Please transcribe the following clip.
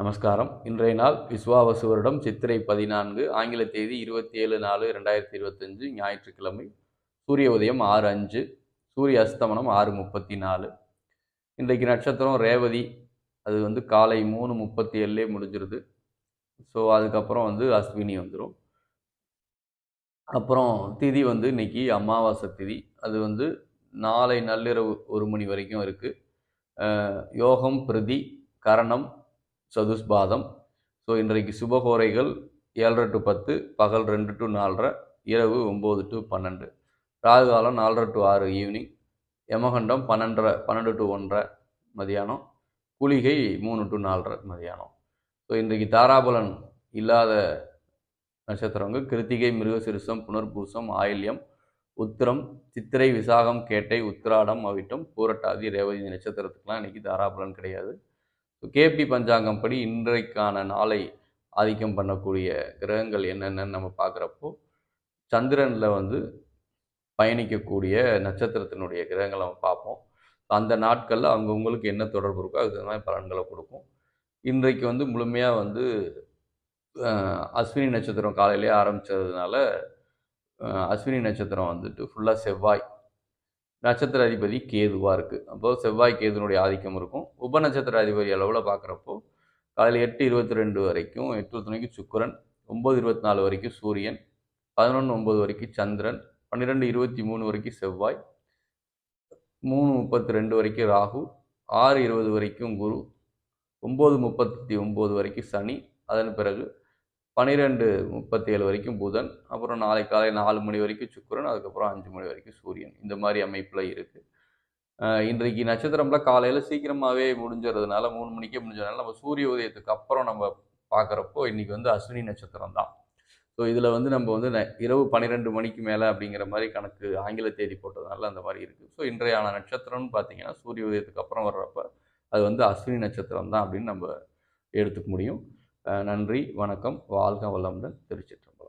நமஸ்காரம். இன்றைய நாள் விஸ்வாவசு வருடம் சித்திரை பதினான்கு ஆங்கில தேதி இருபத்தி ஏழு நாலு ரெண்டாயிரத்தி இருபத்தஞ்சு ஞாயிற்றுக்கிழமை சூரிய உதயம் ஆறு அஞ்சு சூரிய அஸ்தமனம் ஆறு முப்பத்தி நாலு இன்றைக்கு நட்சத்திரம் ரேவதி. அது வந்து காலை மூணு முப்பத்தி ஏழுலே முடிஞ்சிருது. ஸோ அதுக்கப்புறம் வந்து அஸ்வினி வந்துடும் அப்புறம் திதி வந்து இன்னைக்கு அமாவாசை திதி. அது வந்து நாளை நள்ளிரவு ஒரு மணி வரைக்கும் இருக்குது யோகம் பிரதி கரணம் சதுஸ்பாதம் ஸோ இன்றைக்கு சுபகோரைகள் ஏழரை டு பத்து பகல் ரெண்டு டு நாலரை இரவு ஒம்பது டு பன்னெண்டு. ராகு காலம் நாலரை டு ஆறு ஈவினிங் யமகண்டம் பன்னெண்டரை பன்னெண்டு டு ஒன்றரை மதியானம். குளிகை மூணு டு நாலரை மதியானம். ஸோ இன்றைக்கு தாராபலன் இல்லாத நட்சத்திரங்கள். கிருத்திகை மிருகசிருசம் புனர்பூசம் ஆயில்யம் உத்திரம் சித்திரை விசாகம் கேட்டை உத்திராடம் அவிட்டம் பூரட்டாதி ரேவதி நட்சத்திரத்துக்கெலாம் இன்றைக்கி தாராபலன் கிடையாது. கேபி பஞ்சாங்கம் படி இன்றைக்கான நாளை ஆதிக்கம் பண்ணக்கூடிய கிரகங்கள் என்னென்னு நம்ம பார்க்குறப்போ சந்திரனில் வந்து பயணிக்கக்கூடிய நட்சத்திரத்தினுடைய கிரகங்களை நம்ம பார்ப்போம். அந்த நாட்களில் அவங்கவுங்களுக்கு என்ன தொடர்பு இருக்கோ அதுக்கு மாதிரி பலன்களை கொடுக்கும். இன்றைக்கு வந்து முழுமையாக வந்து அஸ்வினி நட்சத்திரம் காலையிலே ஆரம்பித்ததுனால அஸ்வினி நட்சத்திரம் வந்துட்டு ஃபுல்லாக செவ்வாய் நட்சத்திர அதிபதி கேதுவாக இருக்குது அப்போது செவ்வாய் கேதுனுடைய ஆதிக்கம் இருக்கும். உப நட்சத்திர அதிபதி அளவில் பார்க்குறப்போ காலையில் எட்டு இருபத்தி ரெண்டு வரைக்கும் எட்டு மணிக்கு சுக்கரன் ஒம்பது இருபத்தி நாலு வரைக்கும் சூரியன் பதினொன்று ஒம்பது வரைக்கும் சந்திரன் பன்னிரெண்டு இருபத்தி மூணு வரைக்கும் செவ்வாய் மூணு முப்பத்தி ரெண்டு வரைக்கும் ராகு ஆறு இருபது வரைக்கும் குரு ஒம்பது முப்பத்தி ஒம்பது வரைக்கும் சனி அதன் பிறகு பன்னிரெண்டு முப்பத்தி ஏழு வரைக்கும் புதன் அப்புறம் நாளை காலை நாலு மணி வரைக்கும் சுக்கரன் அதுக்கப்புறம் அஞ்சு மணி வரைக்கும் சூரியன். இந்த மாதிரி அமைப்பில் இருக்குது இன்றைக்கு நட்சத்திரம்லாம் காலையில் சீக்கிரமாகவே முடிஞ்சதுனால மூணு மணிக்கே முடிஞ்சதுனால நம்ம சூரிய உதயத்துக்கு அப்புறம் நம்ம பார்க்குறப்போ இன்றைக்கி வந்து அஸ்வினி நட்சத்திரம் தான். ஸோ இதில் வந்து நம்ம வந்து இரவு பன்னிரெண்டு மணிக்கு மேலே அப்படிங்கிற மாதிரி கணக்கு ஆங்கில தேதி போட்டதுனால அந்த மாதிரி இருக்குது ஸோ இன்றையான நட்சத்திரம்னு பார்த்தீங்கன்னா சூரிய உதயத்துக்கு அப்புறம் வர்றப்ப அது வந்து அஸ்வினி நட்சத்திரம் தான் அப்படின்னு நம்ம எடுத்துக்க முடியும். நன்றி வணக்கம் வாழ்க வளமுடன் திருச்சிற்றம்பலம்.